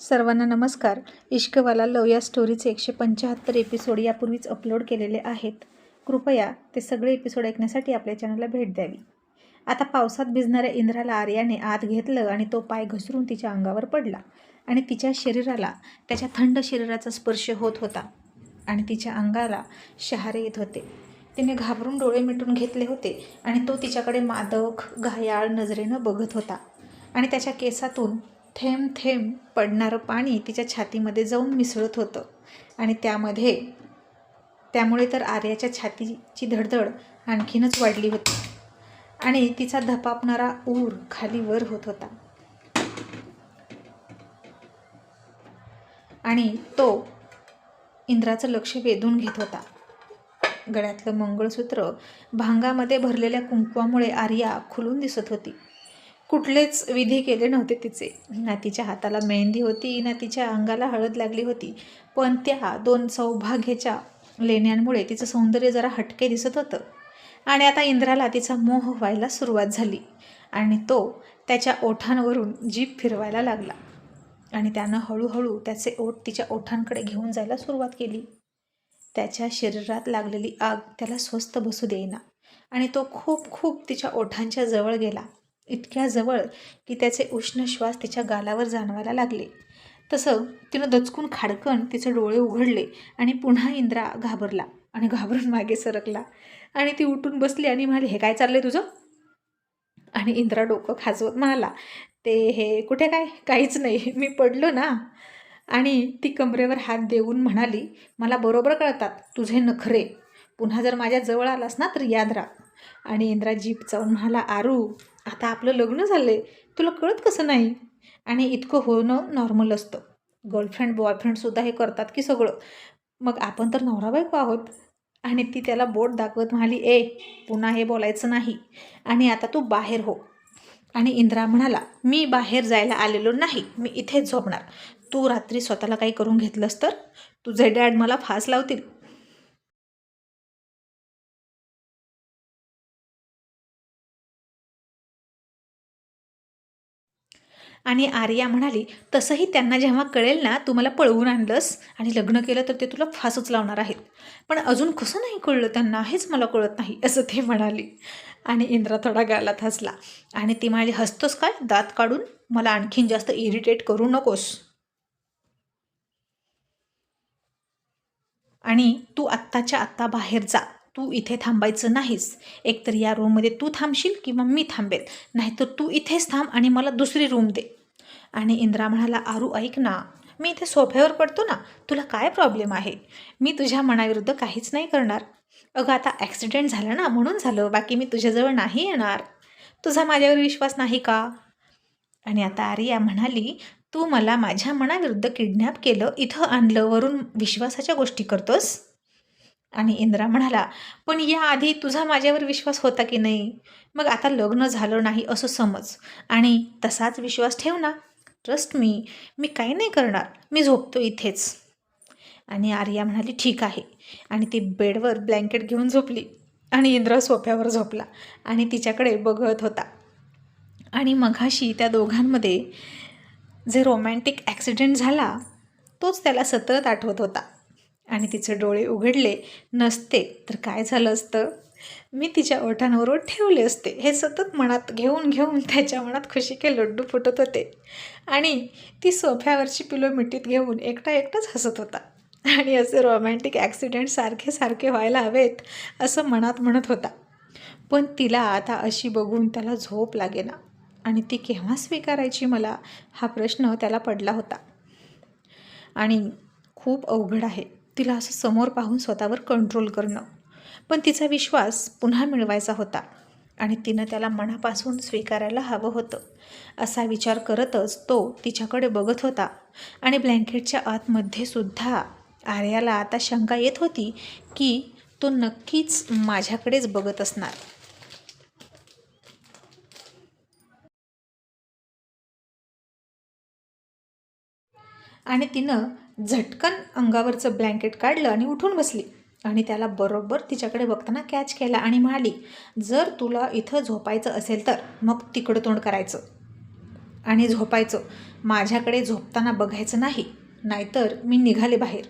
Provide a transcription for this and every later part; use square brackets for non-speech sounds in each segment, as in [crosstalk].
सर्वांना नमस्कार. इश्कवाला लव या स्टोरीचे एकशे पंच्याहत्तर एपिसोड यापूर्वीच अपलोड केलेले आहेत. कृपया ते सगळे एपिसोड ऐकण्यासाठी आपल्या चॅनलला भेट द्यावी. आता पावसात भिजणाऱ्या इंद्राला आर्याने आत घेतलं आणि तो पाय घसरून तिच्या अंगावर पडला आणि तिच्या शरीराला त्याच्या थंड शरीराचा स्पर्श होत होता आणि तिच्या अंगाला शहारे येत होते. तिने घाबरून डोळे मिटून घेतले होते आणि तो तिच्याकडे मादक घायाळ नजरेनं बघत होता आणि त्याच्या केसातून थेंब थेंब पडणारं पाणी तिच्या छातीमध्ये जाऊन मिसळत होतं. आणि त्यामध्ये त्यामुळे तर आर्याच्या छातीची धडधड आणखीनच वाढली होती. आणि तिचा धपापणारा ऊर खाली वर होत होता. आणि तो इंद्राचं लक्ष वेधून घेत होता. गळ्यातलं मंगळसूत्र भांगामध्ये भरलेल्या कुंकवामुळे आर्या खुलून दिसत होती. कुठलेच विधी केले नव्हते तिचे. ना तिच्या हाताला मेहंदी होती ना तिच्या अंगाला हळद लागली होती. पण त्या दोन सौभाग्याच्या लेण्यांमुळे तिचं सौंदर्य जरा हटके दिसत होतं. आणि आता इंद्राला तिचा मोह व्हायला सुरुवात झाली आणि तो त्याच्या ओठांवरून जीभ फिरवायला लागला. आणि त्यानं हळूहळू त्याचे ओठ तिच्या ओठांकडे घेऊन जायला सुरुवात केली. त्याच्या शरीरात लागलेली आग त्याला स्वस्त बसू देईना. आणि तो खूप खूप तिच्या ओठांच्या जवळ गेला. इतक्या जवळ की त्याचे उष्ण श्वास तिच्या गालावर जाणवायला लागले. तसं तिनं दचकून खाडकन तिचे डोळे उघडले आणि पुन्हा इंद्रा घाबरला आणि घाबरून मागे सरकला. आणि ती उठून बसली आणि म्हणाली हे काय चाललंय तुझं? आणि इंद्रा डोकं खाजवत म्हणाला ते हे कुठे काय? काहीच नाही. मी पडलो ना. आणि ती कमरेवर हात देऊन म्हणाली मला बरोबर कळतात. तुझे नखरे. पुन्हा जर माझ्या जवळ आलास ना तर याद राख. आणि इंद्रा जीप चावून म्हणाला आरू आता आपलं लग्न झालं आहे तुला कळत कसं नाही? आणि इतकं होणं नॉर्मल असतं. गर्लफ्रेंड बॉयफ्रेंडसुद्धा हे करतात की सगळं. मग आपण तर नवरा बायको आहोत. आणि ती त्याला बोट दाखवत म्हणाली ए पुन्हा हे बोलायचं नाही. आणि आता तू बाहेर हो. आणि इंद्रा म्हणाला मी बाहेर जायला आलेलो नाही. मी इथेच झोपणार. तू रात्री स्वतःला काही करून घेतलंस तर? तुझे डॅड मला फास लावतील. आणि आर्या म्हणाली तसंही त्यांना जेव्हा कळेल ना तू मला पळवून आणलंस आणि लग्न केलं तर ते तुला फासच लावणार आहेत. पण अजून कसं नाही कळलं त्यांना हेच मला कळत नाही असं ते म्हणाली. आणि इंद्रा थोडा गालात हसला. आणि ती म्हणाली हसतोस काय? दात काढून? मला आणखीन जास्त इरिटेट करू नकोस. आणि तू आत्ताच्या आत्ता बाहेर जा. तू इथे थांबायचं नाहीस. एकतर या रूममध्ये तू थांबशील किंवा मी थांबेल. नाहीतर तू इथेच थांब आणि मला दुसरी रूम दे. आणि इंद्रा म्हणाला आरू ऐक ना. मी इथे सोफ्यावर पडतो ना. तुला काय प्रॉब्लेम आहे? मी तुझ्या मनाविरुद्ध काहीच नाही करणार. अगं आता ॲक्सिडेंट झाला ना म्हणून झालं. बाकी मी तुझ्याजवळ नाही येणार. तुझा माझ्यावर विश्वास नाही का? आणि आता आर्या म्हणाली तू मला माझ्या मनाविरुद्ध किडनॅप केलं इथं आणलं वरून विश्वासाच्या गोष्टी करतोस? आणि इंद्रा म्हणाला पण याआधी तुझा माझ्यावर विश्वास होता की नाही? मग आता लग्न झालं नाही असं समज. आणि तसाच विश्वास ठेव ना. ट्रस्ट मी मी काही नाही करणार. मी झोपतो इथेच. आणि आर्या म्हणाली ठीक आहे. आणि ती बेडवर ब्लँकेट घेऊन झोपली. आणि इंद्र सोफ्यावर झोपला. आणि तिच्याकडे बघत होता. आणि मघाशी त्या दोघांमध्ये जे रोमॅन्टिक ॲक्सिडेंट झाला तोच त्याला सतत आठवत होता. आणि तिचे डोळे उघडले. नसते तर काय झालं असतं? मी तिच्या ओठांवर ठेवले असते. हे सतत मनात घेऊन घेऊन त्याच्या मनात खुशीके लड्डू फुटत होते. आणि ती सोफ्यावरची पिलो मिठीत घेऊन एकटा एकटाच हसत होता. आणि असे रोमॅन्टिक ॲक्सिडेंट सारखे सारखे व्हायला हवेत असं मनात म्हणत होता. पण तिला आता अशी बघून त्याला झोप लागेना. आणि ती केव्हा स्वीकारायची मला? हा प्रश्न त्याला पडला होता. आणि खूप अवघड आहे. तिला असं समोर पाहून स्वतःवर कंट्रोल करणं. पण तिचा विश्वास पुन्हा मिळवायचा होता आणि तिनं त्याला मनापासून स्वीकारायला हवं होतं. असा विचार करतच तो तिच्याकडे बघत होता आणि ब्लँकेटच्या आतमध्ये सुद्धा आर्याला आता शंका येत होती की तो नक्कीच माझ्याकडेच बघत असणार. आणि तिनं झटकन अंगावरचं ब्लँकेट काढलं आणि उठून बसली. आणि त्याला बरोबर तिच्याकडे बघताना कॅच केला आणि म्हणाली जर तुला इथं झोपायचं असेल तर मग तिकडं तोंड करायचं. आणि झोपायचं. माझ्याकडे झोपताना बघायचं नाही नाहीतर मी निघाले बाहेर.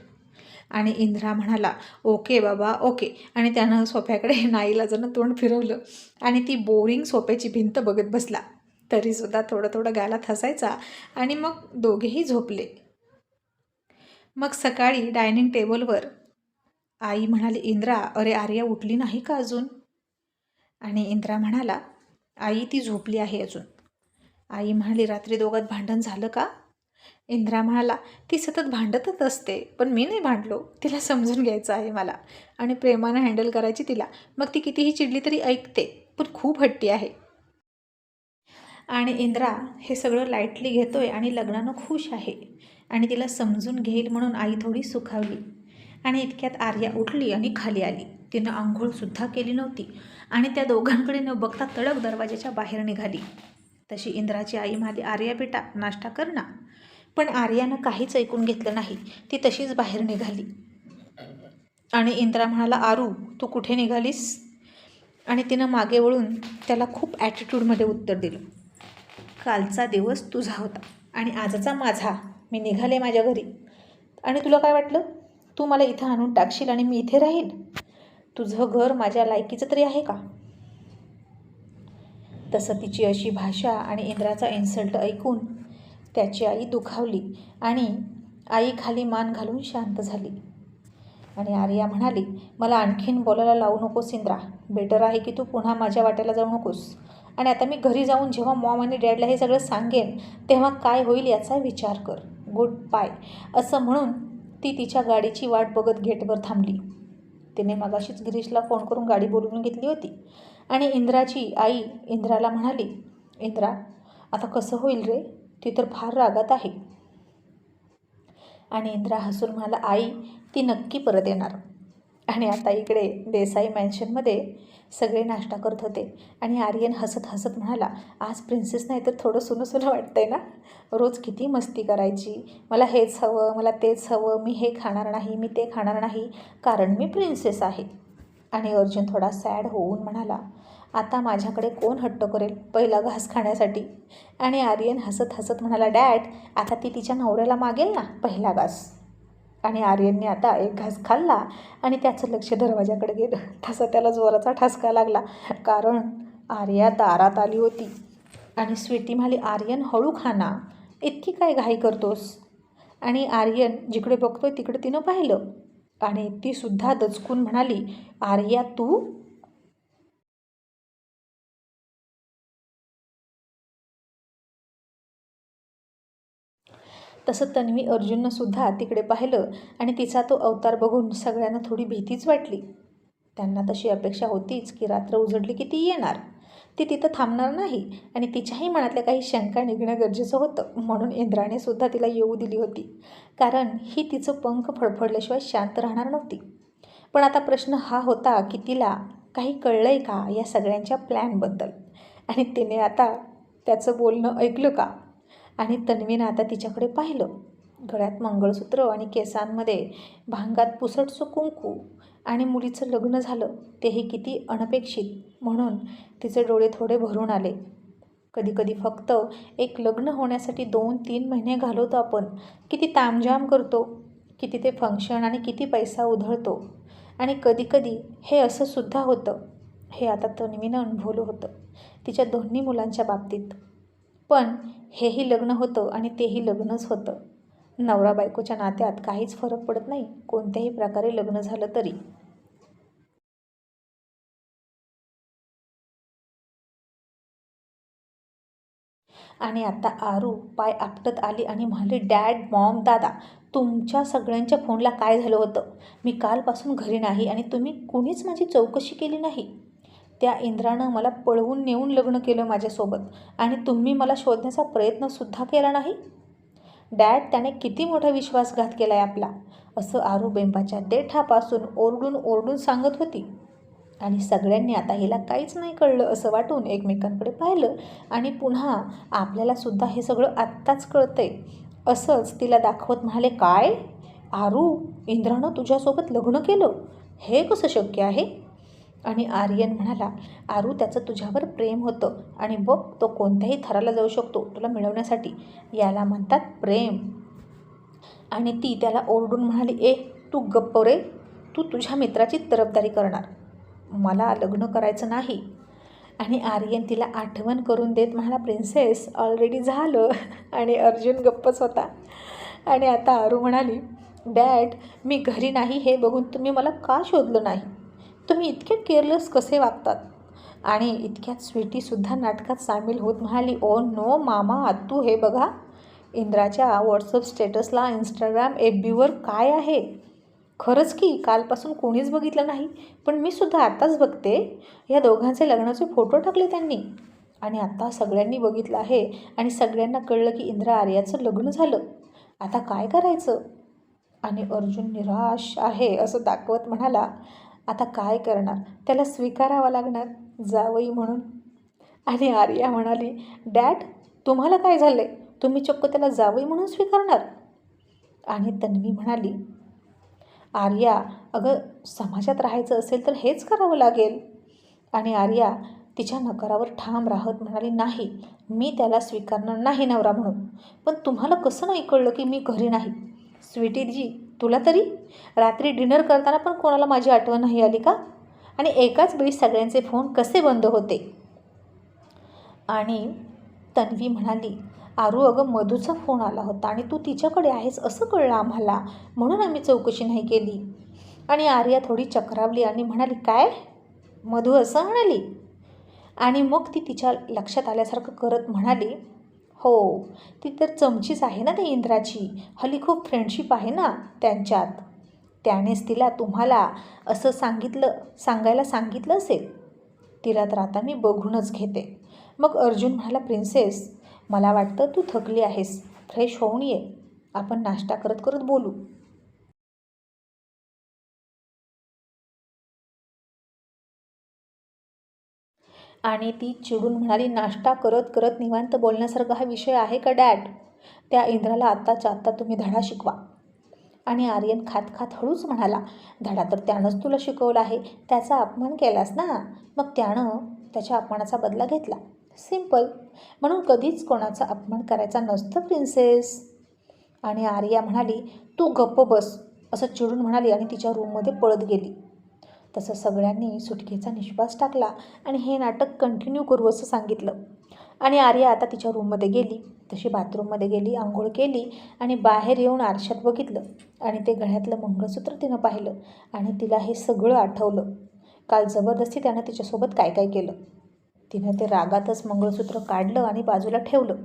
आणि इंद्रा म्हणाला ओके बाबा ओके. आणि त्यानं सोफ्याकडे [laughs] नाईला जण तोंड फिरवलं आणि ती बोरिंग सोफ्याची भिंत बघत बसला. तरीसुद्धा थोडं थोडं गालात हसायचा आणि मग दोघेही झोपले. मग सकाळी डायनिंग टेबलवर आई म्हणाली इंद्रा अरे आर्या उठली नाही का अजून? आणि इंद्रा म्हणाला आई ती झोपली आहे अजून. आई म्हणाली रात्री दोघात भांडण झालं का? इंद्रा म्हणाला ती सतत भांडतच असते पण मी नाही भांडलो तिला समजून घ्यायचं आहे मला आणि प्रेमानं हँडल करायची तिला. मग ती कितीही चिडली तरी ऐकते पण खूप हट्टी आहे. आणि इंद्रा हे सगळं लाईटली घेतोय आणि लग्नानं खुश आहे. आणि तिला समजून घेईल म्हणून आई थोडी सुखावली. आणि इतक्यात आर्या उठली आणि खाली आली. तिनं आंघोळसुद्धा केली नव्हती आणि त्या दोघांकडे न बघता तडक दरवाजाच्या बाहेर निघाली. तशी इंद्राची आई म्हणाली आर्या बेटा नाश्ता कर ना. पण आर्यानं काहीच ऐकून घेतलं नाही. ती तशीच बाहेर निघाली. आणि इंद्रा म्हणाला आरू तू कुठे निघालीस? आणि तिनं मागे वळून त्याला खूप ॲटिट्यूडमध्ये उत्तर दिलं कालचा दिवस तुझा होता आणि आजचा माझा. मी निघाले माझ्या घरी. आणि तुला काय वाटलं? तू मला इथं आणून टाकशील आणि मी इथे राहील तुझं घर माझ्या लायकीचं तरी आहे का? तसं तिची अशी भाषा आणि इंद्राचा इन्सल्ट ऐकून त्याची आई दुखावली आणि आई खाली मान घालून शांत झाली. आणि आर्या म्हणाली मला आणखीन बोलायला लावू नकोस इंद्रा. बेटर आहे की तू पुन्हा माझ्या वाट्याला जाऊ नकोस. आणि आता मी घरी जाऊन जेव्हा मॉम आणि डॅडला हे सगळं सांगेन तेव्हा काय होईल याचा विचार कर. गुड बाय असं म्हणून ती तिच्या गाडीची वाट बघत गेटवर थांबली. तिने मगाशीच गिरीशला फोन करून गाडी बोलवून घेतली होती आणि इंद्राची आई इंद्राला म्हणाली इंद्रा आता कसं होईल रे? ती तर फार रागात आहे. आणि इंद्रा हसून म्हणाला आई ती नक्की परत येणार. आणि आता इकडे देसाई मॅन्शनमध्ये सगळे नाश्ता करत होते. आणि आर्यन हसत हसत म्हणाला आज प्रिन्सेस नाही तर थोडं सुनं सुनं वाटतंय ना? रोज किती मस्ती करायची? मला हेच हवं मला तेच हवं मी हे खाणार नाही मी ते खाणार नाही कारण मी प्रिन्सेस आहे. आणि अर्जुन थोडा सॅड होऊन म्हणाला आता माझ्याकडे कोण हट्ट करेल पहिला घास खाण्यासाठी? आणि आर्यन हसत हसत म्हणाला डॅड आता ती तिच्या नवऱ्याला मागेल ना पहिला घास? आणि आर्यनने आता एक घास खाल्ला आणि त्याचं लक्ष दरवाजाकडे गेलं. तसा त्याला जोराचा ठसका लागला. कारण आर्या दारात आली होती. आणि स्वीटी म्हणाली आर्यन हळू खाना इतकी काय घाई करतोस? आणि आर्यन जिकडे बघतोय तिकडे तिनं पाहिलं. आणि ती सुद्धा दचकून म्हणाली आर्या तू तसं तन्वी अर्जुननंसुद्धा तिकडे पाहिलं आणि तिचा तो अवतार बघून सगळ्यांना थोडी भीतीच वाटली. त्यांना तशी अपेक्षा होतीच की रात्र उजडली की ती येणार. ती तिथं थांबणार नाही आणि तिच्याही मनातल्या काही शंका निघणं गरजेचं होतं म्हणून इंद्राने सुद्धा तिला येऊ दिली होती. कारण ही तिचं पंख फडफडल्याशिवाय शांत राहणार नव्हती. पण आता प्रश्न हा होता की तिला काही कळलं आहे का या सगळ्यांच्या प्लॅनबद्दल? आणि तिने आता त्याचं बोलणं ऐकलं का? आणि तन्वीनं आता तिच्याकडे पाहिलं. गळ्यात मंगळसूत्र आणि केसांमध्ये भांगात पुसटचं कुंकू आणि मुलीचं लग्न झालं. तेही किती अनपेक्षित. म्हणून तिचे डोळे थोडे भरून आले. कधीकधी फक्त एक लग्न होण्यासाठी दोन तीन महिने घालवतो आपण. किती तामझाम करतो. किती ते फंक्शन आणि किती पैसा उधळतो. आणि कधीकधी हे असं सुद्धा होतं. हे आता तन्वीनं अनुभवलं होतं. तिच्या दोन्ही मुलांच्या बाबतीत. पण हेही लग्न होतं आणि तेही लग्नच होतं. नवरा बायकोच्या नात्यात काहीच फरक पडत नाही कोणत्याही प्रकारे लग्न झालं तरी. आणि आता आरू पाय आपटत आली आणि म्हणाली डॅड मॉम दादा तुमच्या सगळ्यांच्या फोनला काय झालं होतं? मी कालपासून घरी नाही आणि तुम्ही कुणीच माझी चौकशी केली नाही. त्या इंद्रानं मला पळवून नेऊन लग्न केलं माझ्यासोबत. आणि तुम्ही मला शोधण्याचा प्रयत्नसुद्धा केला नाही? डॅड त्याने किती मोठा विश्वासघात केला आहे आपला? असं आरू बेंबाच्या देठापासून ओरडून ओरडून सांगत होती. आणि सगळ्यांनी आता हिला काहीच नाही कळलं असं वाटून एकमेकांकडे पाहिलं आणि पुन्हा आपल्यालासुद्धा हे सगळं आत्ताच कळतंय. असंच तिला दाखवत म्हणाले काय? आरू इंद्रानं तुझ्यासोबत लग्न केलं? हे कसं शक्य आहे? आणि आर्यन म्हणाला आरू त्याचं तुझ्यावर प्रेम होतं आणि बघ तो कोणत्याही थराला जाऊ शकतो तुला मिळवण्यासाठी. याला म्हणतात प्रेम. आणि ती त्याला ओरडून म्हणाली ए तू गप्प रे. तू तुझ्या मित्राची तरफदारी करणार. मला लग्न करायचं नाही. आणि आर्यन तिला आठवण करून देत म्हणाला प्रिन्सेस ऑलरेडी झालं. आणि अर्जुन गप्पच होता. आणि आता आरू म्हणाली डॅड मी घरी नाही हे बघून तुम्ही मला का शोधलं नाही? तुम्ही इतके केअरलेस कसे वागतात? आणि इतक्यात स्वीटीसुद्धा नाटकात सामील होत म्हणाली ओ नो मामा आत्तू हे बघा इंद्राच्या व्हॉट्सअप स्टेटसला इंस्टाग्राम एफ बीवर काय आहे? खरंच की कालपासून कोणीच बघितलं नाही पण मी सुद्धा आत्ताच बघते. या दोघांचे लग्नाचे फोटो टाकले त्यांनी. आणि आत्ता सगळ्यांनी बघितलं आहे आणि सगळ्यांना कळलं की इंद्रा आर्याचं लग्न झालं. आता काय करायचं? आणि अर्जुन निराश आहे असं दाखवत म्हणाला आता काय करणार? त्याला स्वीकारावं लागणार? जावई म्हणून. आणि आर्या म्हणाली डॅड तुम्हाला काय झालं आहे तुम्ही चक्क त्याला जावई म्हणून स्वीकारणार? आणि तन्वी म्हणाली आर्या अगं समाजात राहायचं असेल तर हेच करावं लागेल. आणि आर्या तिच्या नकारावर ठाम राहत म्हणाली नाही मी त्याला स्वीकारणार नाही नवरा म्हणून. पण तुम्हाला कसं नाही कळलं की मी घरी नाही? स्वीटीजी तुला तरी? रात्री डिनर करताना पण कोणाला माझी आठवण नाही आली का? आणि एकाच वेळी सगळ्यांचे फोन कसे बंद होते? आणि तन्वी म्हणाली आरू अगं मधूचा फोन आला होता आणि तू तिच्याकडे आहेस असं कळलं आम्हाला. म्हणून आम्ही चौकशी नाही केली. आणि आर्या थोडी चक्रावली आणि म्हणाली काय? मधू असं म्हणाली? आणि मग ती तिच्या लक्षात आल्यासारखं करत म्हणाली हो ती तर चमचीच आहे ना ती इंद्राची. हल्ली खूप फ्रेंडशिप आहे ना त्यांच्यात. त्यानेच तिला तुम्हाला असं सांगितलं सांगायला सांगितलं असेल? तिला तर आता मी बघूनच घेते. मग अर्जुन म्हणाला प्रिन्सेस मला वाटतं तू थकली आहेस. फ्रेश होऊन ये. आपण नाश्ता करत करत बोलू. आणि ती चिडून म्हणाली नाश्ता करत करत निवांत बोलण्यासारखा हा विषय आहे का डॅड? त्या इंद्राला आत्ताच्या आत्ता तुम्ही धडा शिकवा. आणि आर्यन खात खात हळूच म्हणाला धडा तर त्यानंच तुला शिकवला आहे त्याचा अपमान केलास ना? मग त्यानं त्याच्या अपमानाचा बदला घेतला. सिंपल म्हणून कधीच कोणाचा अपमान करायचा नसतं प्रिन्सेस. आणि आर्या म्हणाली तू गप्प बस असं चिडून म्हणाली आणि तिच्या रूममध्ये पळत गेली. तसं सगळ्यांनी सुटकेचा निश्वास टाकला आणि हे नाटक कंटिन्यू करू असं सांगितलं. आणि आर्या आता तिच्या रूममध्ये गेली. तशी बाथरूममध्ये गेली आंघोळ केली आणि बाहेर येऊन आरशात बघितलं. आणि ते गळ्यातलं मंगळसूत्र तिनं पाहिलं आणि तिला हे सगळं आठवलं. काल जबरदस्ती त्यानं तिच्यासोबत काय काय केलं? तिनं ते रागातच मंगळसूत्र काढलं आणि बाजूला ठेवलं.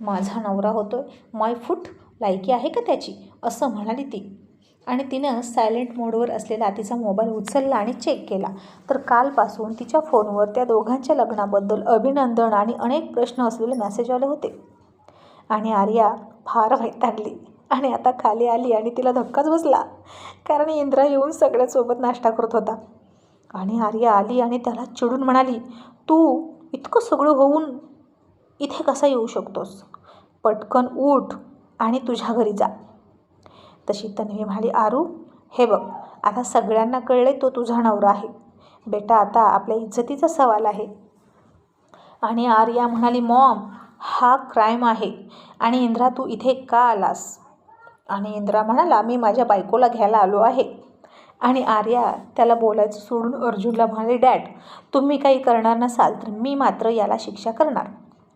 माझा नवरा होतोय माय फूट लायकी आहे का त्याची? असं म्हणाली ती. आणि तिनं सायलेंट मोडवर असलेला तिचा मोबाईल उचलला आणि चेक केला. तर कालपासून तिच्या फोनवर त्या दोघांच्या लग्नाबद्दल अभिनंदन आणि अनेक प्रश्न असलेले मेसेज आले होते. आणि आर्या फार वैतागली. आणि आता खाली आली आणि तिला धक्काच बसला. कारण इंद्रा येऊन सगळ्यासोबत नाश्ता करत होता. आणि आर्या आली आणि त्याला चिडून म्हणाली तू इतकं सगळं होऊन इथे कसा येऊ शकतोस? पटकन उठ आणि तुझ्या घरी जा. तशी तन्वी म्हणाली आरू हे बघ आता सगळ्यांना कळले तो तुझा नवरा आहे. बेटा आता आपल्या इज्जतीचा सवाल आहे. आणि आर्या म्हणाली मॉम हा क्राईम आहे आणि इंद्रा तू इथे का आलास? आणि इंद्रा म्हणाला मी माझ्या बायकोला घ्यायला आलो आहे. आणि आर्या त्याला बोलायचं सोडून अर्जुनला म्हणाले डॅड तुम्ही काही करणार नसाल तर मी मात्र याला शिक्षा करणार.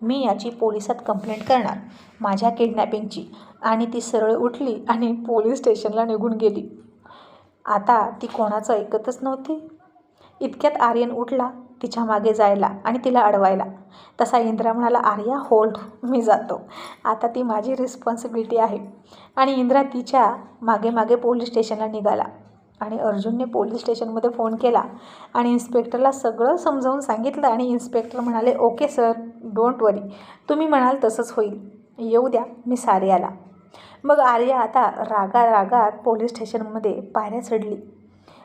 मी याची पोलिसात कंप्लेंट करणार. माझ्या किडनॅपिंगची आणि ती सरळ उठली आणि पोलीस स्टेशनला निघून गेली. आता ती कोणाचं ऐकतच नव्हती. इतक्यात आर्यन उठला तिच्यामागे जायला आणि तिला अडवायला. तसा इंद्रा म्हणाला आर्या होल्ड मी जातो. आता ती माझी रिस्पॉन्सिबिलिटी आहे. आणि इंद्रा तिच्यामागे मागे पोलीस स्टेशनला निघाला. आणि अर्जुनने पोलीस स्टेशनमध्ये फोन केला आणि इन्स्पेक्टरला सगळं समजावून सांगितलं आणि इन्स्पेक्टर म्हणाले ओके सर डोंट वरी. तुम्ही म्हणाल तसंच होईल. येऊ द्या मी सार्याला. मग आर्या आता रागा रागात पोलीस स्टेशनमध्ये पायऱ्या चढली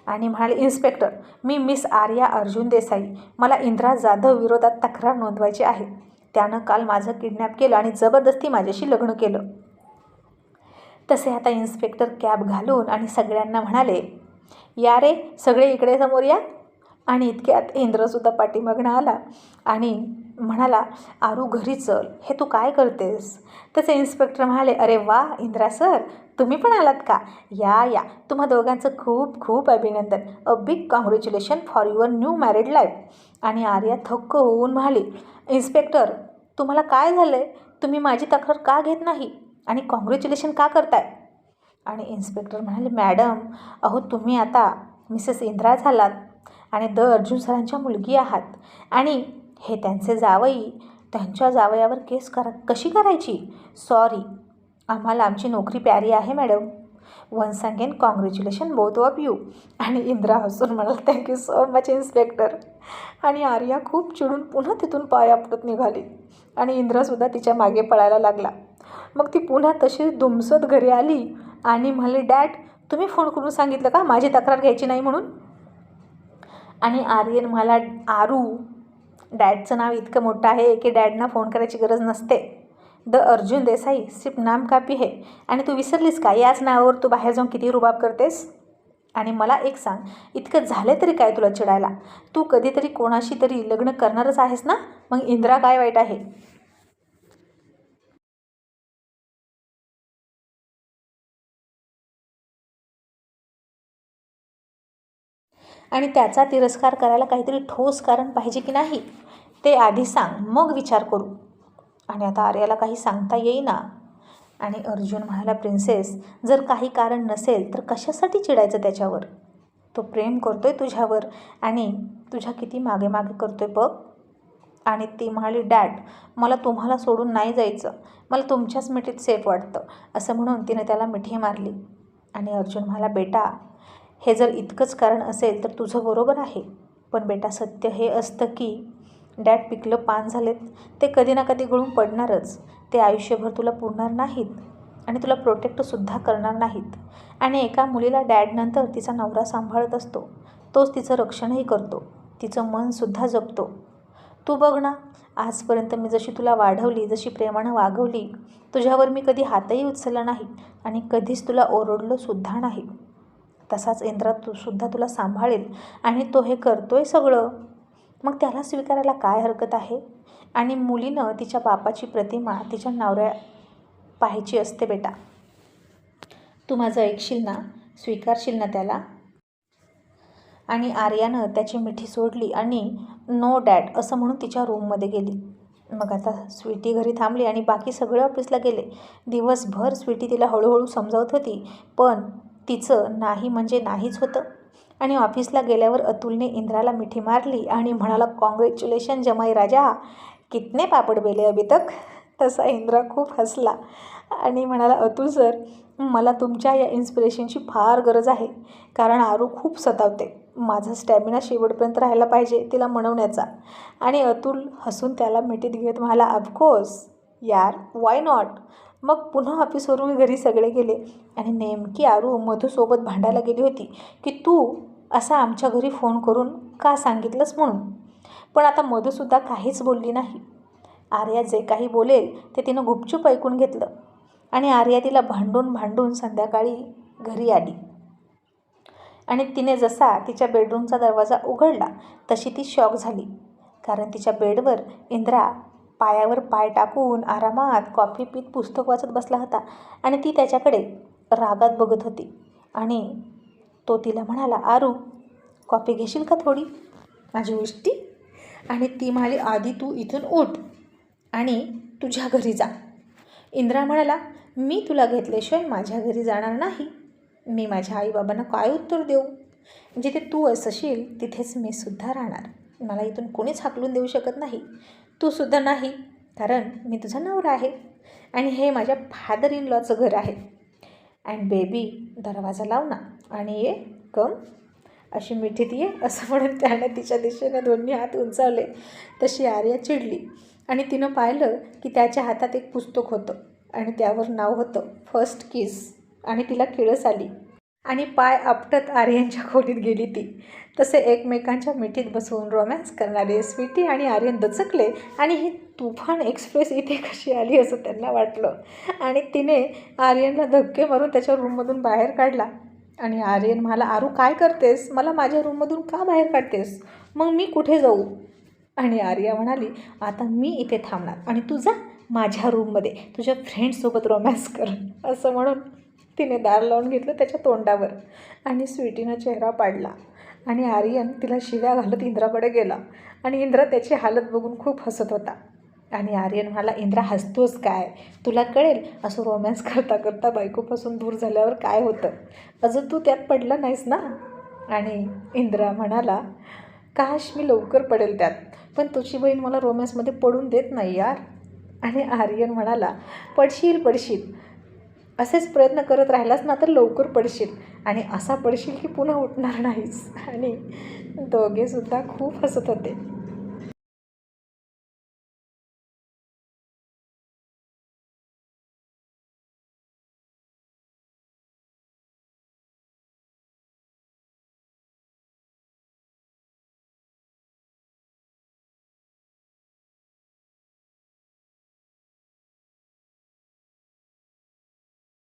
आणि म्हणाले इन्स्पेक्टर मी मिस आर्या अर्जुन देसाई. मला इंद्रा जाधव विरोधात तक्रार नोंदवायची आहे. त्यानं काल माझं किडनॅप केलं आणि जबरदस्ती माझ्याशी लग्न केलं. तसे आता इन्स्पेक्टर कॅब घालून आणि सगळ्यांना म्हणाले या रे सगळे इकडे समोर या. आणि इतक्यात इंद्रसुद्धा पाठीमागणं आला आणि म्हणाला आरू घरी चल हे तू काय करतेस? तसे इन्स्पेक्टर म्हणाले अरे वा इंद्रा सर तुम्ही पण आलात का? या या. तुम्हा दोघांचं खूप खूप अभिनंदन. A big congratulation for your new married life आणि आर्या थक्क होऊन म्हणाली इन्स्पेक्टर तुम्हाला काय झालं आहे तुम्ही माझी तक्रार का घेत नाही? आणि कॉंग्रॅच्युलेशन का करताय? आणि इन्स्पेक्टर म्हणाले मॅडम अहो तुम्ही आता मिसेस इंद्रा झालात आणि द अर्जुन सरांच्या मुलगी आहात आणि हे त्यांचे जावई त्यांच्या जावयावर केस करा कशी करायची? सॉरी आम्हाला आमची नोकरी प्यारी आहे madam. Once again congratulation both of you. आणि इंद्रा हसून म्हणाल थँक्यू सो मच इन्स्पेक्टर. आणि आर्या खूप चिडून पुन्हा तिथून पाय आपटत निघाली आणि इंद्रासुद्धा तिच्यामागे पळायला लागला. मग ती पुन्हा तशी दुमसत घरी आली आणि म्हणले डॅड तुम्ही फोन करून सांगितलं का? माझी तक्रार घ्यायची नाही म्हणून? आणि आर्यन मला आरू डॅडचं नाव इतकं मोठं आहे की डॅडना फोन करायची गरज नसते. द अर्जुन देसाई सिर्फ नाम कापी हे. आणि तू विसरलीस का? याच नावावर तू बाहेर जाऊन किती रुबाब करतेस? आणि मला एक सांग इतकं झालं तरी काय तुला चिडायला? तू कधीतरी कोणाशी तरी लग्न करणारच आहेस ना? मग इंद्रा काय वाईट आहे? आणि त्याचा तिरस्कार करायला काहीतरी ठोस कारण पाहिजे की नाही ते आधी सांग मग विचार करू. आणि आता आर्याला काही सांगता येईना. आणि अर्जुन म्हणाला प्रिन्सेस जर काही कारण नसेल तर कशासाठी चिडायचं त्याच्यावर? तो प्रेम करतोय तुझ्यावर आणि तुझ्या किती मागे मागे करतोय बघ. आणि ती म्हणाली डॅड मला तुम्हाला सोडून नाही जायचं. मला तुमच्याच मिठीत सेफ वाटतं. असं म्हणून तिने त्याला मिठी मारली. आणि अर्जुन म्हणाला बेटा हे जर इतकंच कारण असेल तर तुझं बरोबर आहे. पण बेटा सत्य हे असतं की डॅड पिकलं पान झालेत. ते कधी ना कधी गळून पडणारच. ते आयुष्यभर तुला पुरणार नाहीत आणि तुला प्रोटेक्टसुद्धा करणार नाहीत. आणि एका मुलीला डॅडनंतर तिचा नवरा सांभाळत असतो. तोच तिचं रक्षणही करतो. तिचं मनसुद्धा जपतो. तू बघ ना आजपर्यंत मी जशी तुला वाढवली जशी प्रेमानं वागवली तुझ्यावर मी कधी हातही उचलला नाही आणि कधीच तुला ओरडलो सुद्धा नाही. तसाच इंद्र तू सुद्धा तुला सांभाळेल आणि तो हे करतोय सगळं. मग त्याला स्वीकारायला काय हरकत आहे? आणि मुलीनं तिच्या बापाची प्रतिमा तिच्या नवऱ्या पाहायची असते बेटा. तू माझं ऐकशील ना? स्वीकारशील ना त्याला? आणि आर्यानं त्याची मिठी सोडली आणि नो डॅड असं म्हणून तिच्या रूममध्ये गेली. मग आता स्वीटी घरी थांबली आणि बाकी सगळे ऑफिसला गेले. दिवसभर स्वीटी तिला हळूहळू समजावत होती पण तिचं नाही म्हणजे नाहीच होतं. आणि ऑफिसला गेल्यावर अतुलने इंद्राला मिठी मारली आणि म्हणाला कॉंग्रॅच्युलेशन जमाई राजा. कितने पापड बेले अभी तक? तसा इंद्रा खूप हसला आणि म्हणाला अतुल सर मला तुमच्या या इन्स्पिरेशनची फार गरज आहे. कारण आरू खूप सतावते. माझा स्टॅमिना शेवटपर्यंत राहायला पाहिजे तिला म्हणवण्याचा. आणि अतुल हसून त्याला मिठीत घेत म्हणाला अफकोर्स यार वाय नॉट मग पुन्हा ऑफिसवरून घरी सगळे गेले आणि नेमकी आरू मधूसोबत भांडायला गेली होती की तू असा आमच्या घरी फोन करून का सांगितलंस म्हणून? पण आता मधूसुद्धा काहीच बोलली नाही. आर्या जे काही बोलेल ते तिनं गुपचूप ऐकून घेतलं आणि आर्या तिला भांडून भांडून संध्याकाळी घरी आली. आणि तिने जसा तिच्या बेडरूमचा दरवाजा उघडला तशी ती शॉक झाली. कारण तिच्या बेडवर इंद्रा पायावर पाय टाकून आरामात कॉफी पीत पुस्तक वाचत बसला होता आणि ती त्याच्याकडे रागात बघत होती. आणि तो तिला म्हणाला आरू कॉफी घेशील का थोडी? माझी गोष्टी आणि ती म्हणाली आधी तू इथून उठ आणि तुझ्या घरी जा. इंद्रा म्हणाला मी तुला घेतल्याशिवाय माझ्या घरी जाणार नाही. मी माझ्या आईबाबांना काय उत्तर देऊ? जिथे तू असशील तिथेच मी सुद्धा राहणार. मला इथून कोणीच हाकलून देऊ शकत नाही. तूसुद्धा नाही कारण मी तुझा नवरा आहे आणि हे माझ्या फादर इन लॉचं घर आहे. अँड बेबी दरवाजा लाव ना आणि ये कम अशी मिठीत ये असं म्हणून त्याने तिच्या दिशेने दोन्ही हात उंचावले. तशी आर्या चिडली आणि तिनं पाहिलं की त्याच्या हातात एक पुस्तक होतं आणि त्यावर नाव होतं फर्स्ट किस आणि तिला किळस आली. आणि पाय आपटत आर्यनच्या खोलीत गेली ती. तसे एकमेकांच्या मिठीत बसवून रोमॅन्स करणारे स्वीटी आणि आर्यन दचकले आणि ही तुफान एक्सप्रेस इथे कशी आली असं त्यांना वाटलं. आणि तिने आर्यनला धक्के मारून त्याच्या रूममधून बाहेर काढला. आणि आर्यन मला आरू काय करतेस? मला माझ्या रूममधून का बाहेर काढतेस? मग मी कुठे जाऊ? आणि आर्या म्हणाली आता मी इथे थांबणार आणि तू जा माझ्या रूममध्ये तुझ्या फ्रेंडसोबत रोमॅन्स कर. असं म्हणून तिने दार लावून घेतलं त्याच्या तोंडावर आणि स्वीटीनं चेहरा पाडला. आणि आर्यन तिला शिव्या घालत इंद्राकडे गेला आणि इंद्रा त्याची हालत बघून खूप हसत होता. आणि आर्यन म्हणाला इंद्रा हसतोस काय? तुला कळेल असं रोमॅन्स करता करता बायकोपासून दूर झाल्यावर काय होतं? अजून तू त्यात पडला नाहीस ना? आणि इंद्रा म्हणाला काश मी लवकर पडेल त्यात पण तुझी बहीण मला रोमॅन्समध्ये पडून देत नाही यार. आणि आर्यन म्हणाला पडशील पडशील असेच प्रयत्न करत राहिलास ना तर लवकर पडशील. आणि असा पडशील की पुन्हा उठणार नाहीस. आणि दोघेसुद्धा खूप हसत होते.